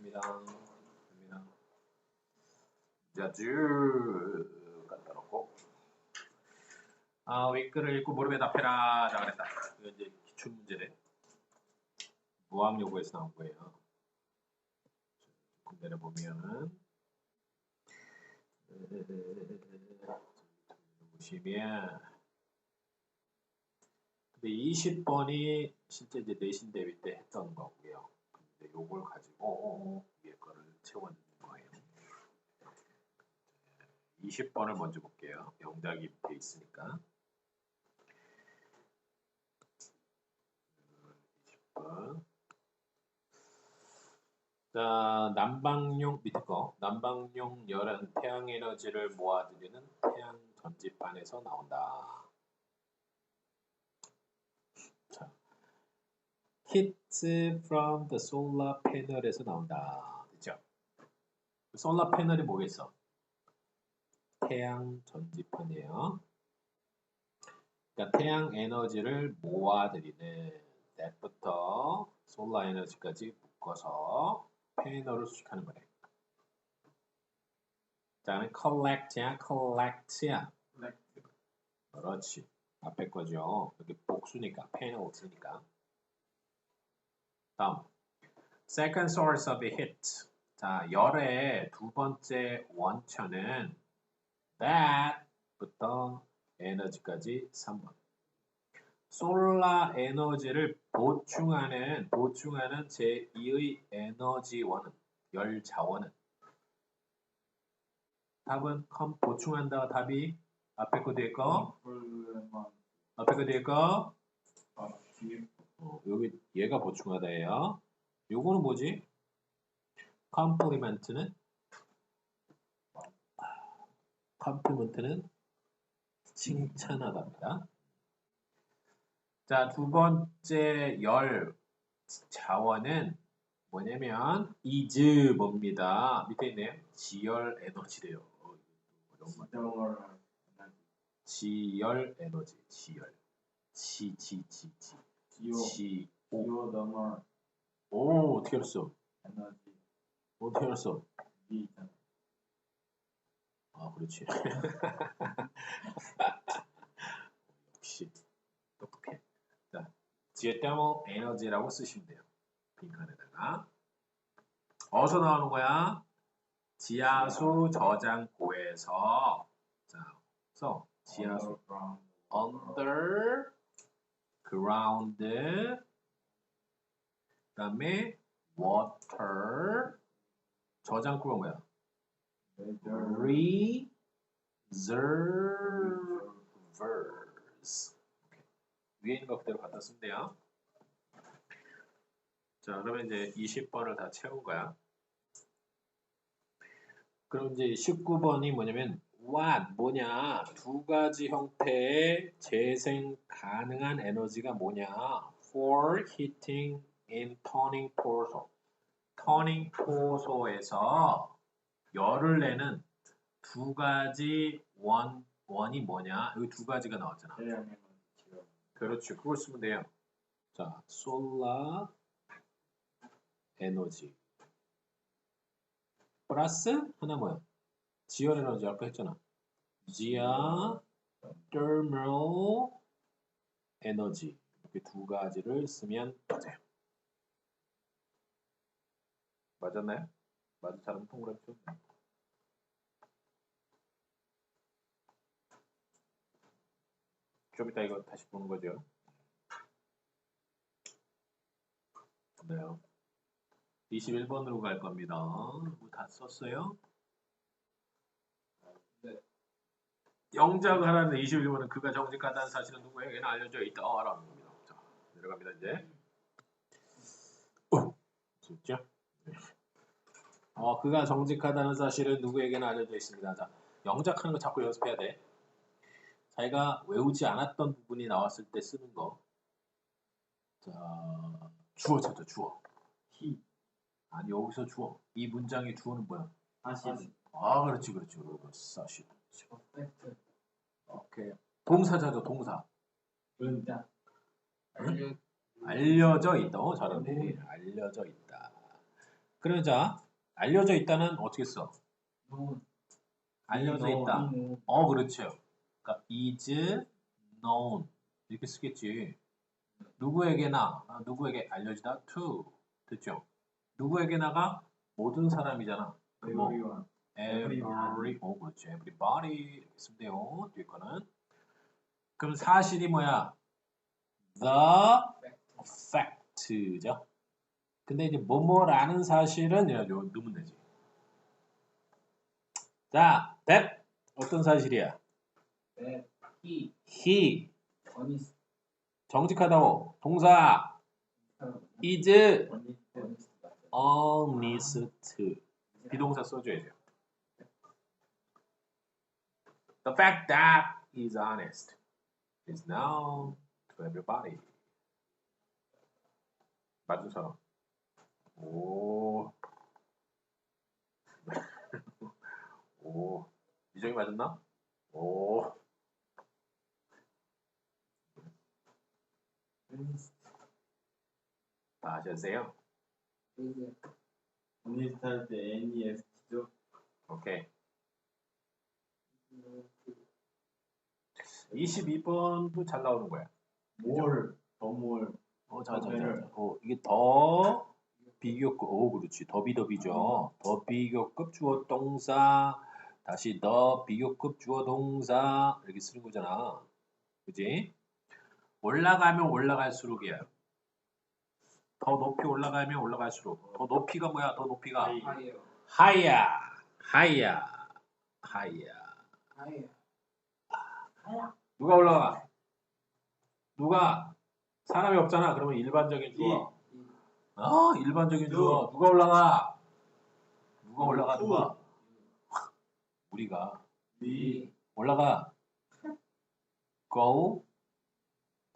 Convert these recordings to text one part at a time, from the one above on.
됐습니다. 됩니다. 자, 쭉 갖다 놓고. 아, 윗글을 읽고 무릎에 답해라. 자, 그랬다. 이거 이제 기출 문제래. 무학 요구에서 나온 거예요. 조금 내려보면은 보시면 근데 20번이 실제 이제 내신 대비 때 했던 거고요. 근데 요걸 가지고 위에 거를 채워넣는 거예요. 20번을 먼저 볼게요. 영작이 밑에 있으니까. 20번. 자, 난방용 밑에 거. 난방용 열은 태양 에너지를 모아들이는 태양 전지판에서 나온다. Heat from the solar panel에서 나온다. 그죠? 솔라 패널이 뭐겠어? 태양 전지판이에요. 그러니까 태양 에너지를 모아들이는 that부터 솔라 에너지까지 묶어서 패널을 수식하는 거래. 자, 그다음에 collect야, collect야. 그렇지. 앞에 거죠. 여기 복수니까, penalty니까. 다음. second source of heat. 자, 열의 두 번째 원천은 that부터 에너지까지 3번. 솔라 에너지를 보충하는 보충하는 제2의 에너지원은 열 자원은 답은 컴 보충한다 답이 앞에 거 뒤에 거 앞에 거 뒤에 거 어, 여기 얘가 보충하다예요. 요거는 뭐지? 컴플리멘트는 컴플리멘트는 칭찬하답니다. 자, 두 번째 열 자원은 뭐냐면 is 뭡니다. 밑에 있네요. 지열 에너지래요. 지열 에너지, 지열. 지, 지, 지, 지. 지, 오. 오, 어떻게 알았어? 어떻게 알았어? 아, 그렇지. 역시 똑똑해. 자, geothermal energy라고 쓰시면 돼요. 빈칸에다가. 어디서 나오는 거야? 지하수 저장고에서. 자, 그래서 지하수 under ground 그다음에 water 저장고가 뭐야? reservoirs 위에 있는 거 그대로 갖다 쓰면 돼요. 자, 그러면 이제 20번을 다 채운 거야. 그럼 이제 19번이 뭐냐면 what 뭐냐? 두 가지 형태의 재생 가능한 에너지가 뭐냐? For heating in turning 포소 터닝 포소에서 열을 내는 두 가지 원 원이 뭐냐? 여기 두 가지가 나왔잖아. 그렇죠. 그걸 쓰면 돼요. 자 솔라 에너지 플러스 하나 뭐야 지열 에너지 아까 했잖아. 지하 thermal 에너지 이렇게 두 가지를 쓰면 맞아요. 맞았나요? 맞은 사람 동그라미 좀. 좀 이따 이거 다시 보는 거죠. 네요. 21번으로 갈 겁니다. 다 썼어요? 영작을 하는 21번은 그가 정직하다는 사실은 누구에게나 알려져 있다. 라는 겁니다. 자, 내려갑니다, 이제. 어, 진짜? 네. 어, 그가 정직하다는 사실은 누구에게나 알려져 있습니다. 자, 영작하는 거 자꾸 연습해야 돼. 자기가 외우지 않았던 부분이 나왔을 때 쓰는 거. 자, 주어 찾아, 주어. 히. 아니, 여기서 주어. 이 문장의 주어는 뭐야? 사실 아, 그렇지, 그렇지. 사실. 오케이. 동사 찾아, 동사. 문자 알려져 있다. 어, 잘하네. 알려져 있다. 그러면 자 알려져 있다는 어떻게 써? 알려져 있다. 어 그렇죠. 그러니까 is known 이렇게 쓰겠지. 누구에게나 아, 누구에게 알려지다 to 됐죠. 누구에게나가 모든 사람이잖아. 뭐 everyone. Every 어 그렇죠. everybody 쓰면 돼요. 뒤에 거는 그럼 사실이 뭐야? the fact죠. 근데 이제 뭐뭐라는 사실은 요 넣으면 되지. 자, that 어떤 사실이야? that he he 정직하다고 동사 is honest 비동사 써줘야죠. The fact that he's honest is known to everybody. 맞은 사람. 오. 오. 이정이 맞았나? 오. honest 다 하셨어요? is honest 할때 NEST죠? 오 22번도 잘 나오는 거야. more, 더몰 어, 자, 자, 자, 네. 자. 어, 이게 더 비교급, 오, 그렇지. 더 비더비죠. 더 비교급 주어 동사, 다시 더 비교급 주어 동사, 이렇게 쓰는 거잖아. 그지? 올라가면 올라갈수록이야. 더 높이 올라가면 올라갈수록. 더 높이가 뭐야? 더 높이가. 하이. higher 하이야, 하이야, 하이야. higher 누가 올라가? 누가? 사람이 없잖아. 그러면 일반적인 주어. 아, 일반적인 주어. 누가 올라가? 누가 올라가? 누가? 우리가 위 올라가. Go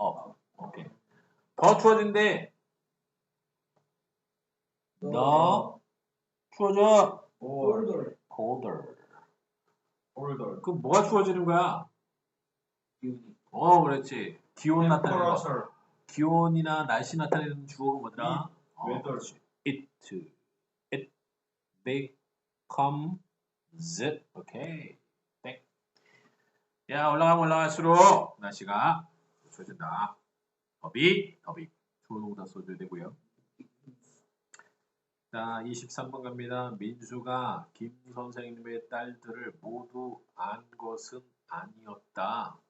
up. 오케이. 더 추워진대. 더 추워져. Colder. older 그 뭐가 추워지는 거야? 기운이 어, 그렇지. 기온 나타내는 거. 기온이나 날씨 나타내는 주어가 뭐더라? 어. 그렇지. It, it becomes, 오케이. 땡. 야 올라가면 올라갈수록 날씨가 좋아진다. 더비, 더비. 좋은 동사 써줘야 되고요. 자, 23번 갑니다. 민수가 김 선생님의 딸들을 모두 안 것은 아니었다.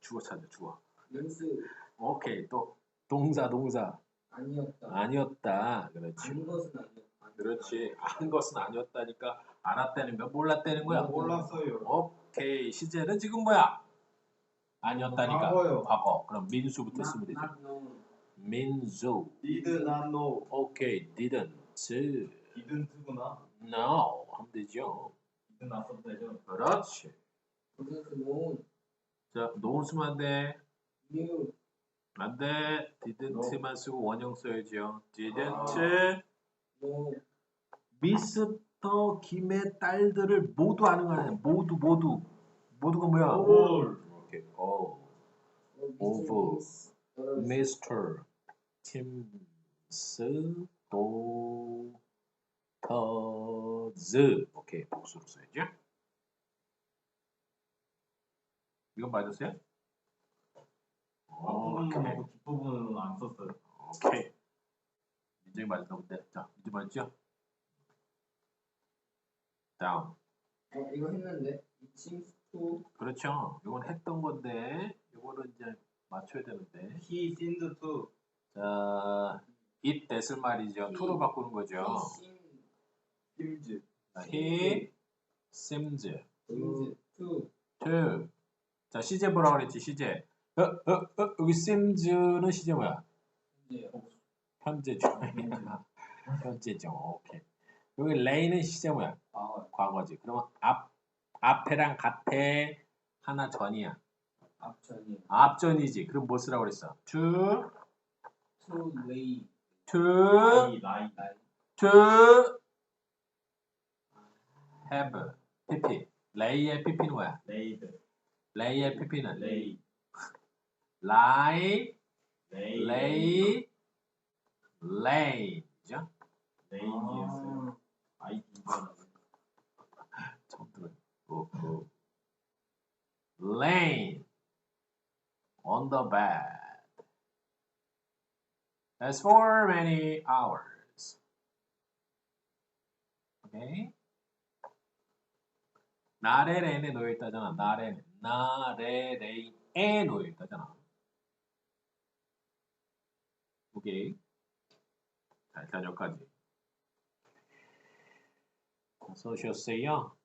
주어 찾아, 주어. 연수 오케이 또. 동사 동사. 아니었다. 아니었다. 그렇지. 안 것은 아니었다. 그렇지. 아는 것은 아니었다니까. 알았다는 거 몰랐다는 거야. 몰랐어요. 오케이. 시제는 지금 뭐야? 아니었다니까. 과거요. 과거. 그럼 민수부터 쓰면 되죠 민수. Did not know. 오케이. Didn't. Didn't구나. Know 하면 되죠. Did not 되죠. 그렇지. Wasn't known 자 노은 쓰면 안돼 knew 안돼 didn't만 쓰고 원형 써야죠 didn't know 미스터 김의 딸들을 모두 아는 거 아니야? 모두 모두 모두가 뭐야? all. 어. Over. Mrs. daughters. 미스터 김스 도터즈 오케이 복수로 써야죠. 이건 맞았어요? 오케이. 하고 뒷부분은 안 썼어요 오케이. 민정이 맞았나 본데. 자, 이제 맞죠? 다음. 어 이거 했는데 to 그렇죠. 이건 했던 건데, 이거는 이제 맞춰야 되는데. he seemed to 자, it that을 말이죠. to로 바꾸는 거죠. he seemed seems 자, he seems seems to to. 자, 시제 뭐라 그랬지? 시제. 어, 어, 어, 여기 semes는 시제 뭐야? 현재죠. 현재죠. 오케이. 여기 lay는 시제 뭐야? 아 과거지. 그러면 앞 앞에랑 같아 하나 전이야. 앞전이 앞전이지. 그럼 뭐 쓰라고 그랬어? to to lay to 나이 to have pp. lay의 pp는 뭐야? laid lay의 pp는 lay lie, lay lay, lay죠? 레인이었어요. 아이디 처음 들어요. 오, 오. Lane on the bed. That's for many hours. Okay? 나레레인에 놓여 있다잖아. 나레 나레레인에 놓여 있다잖아. 오케이. 자, 일단 여기까지. 어서 오셨어요.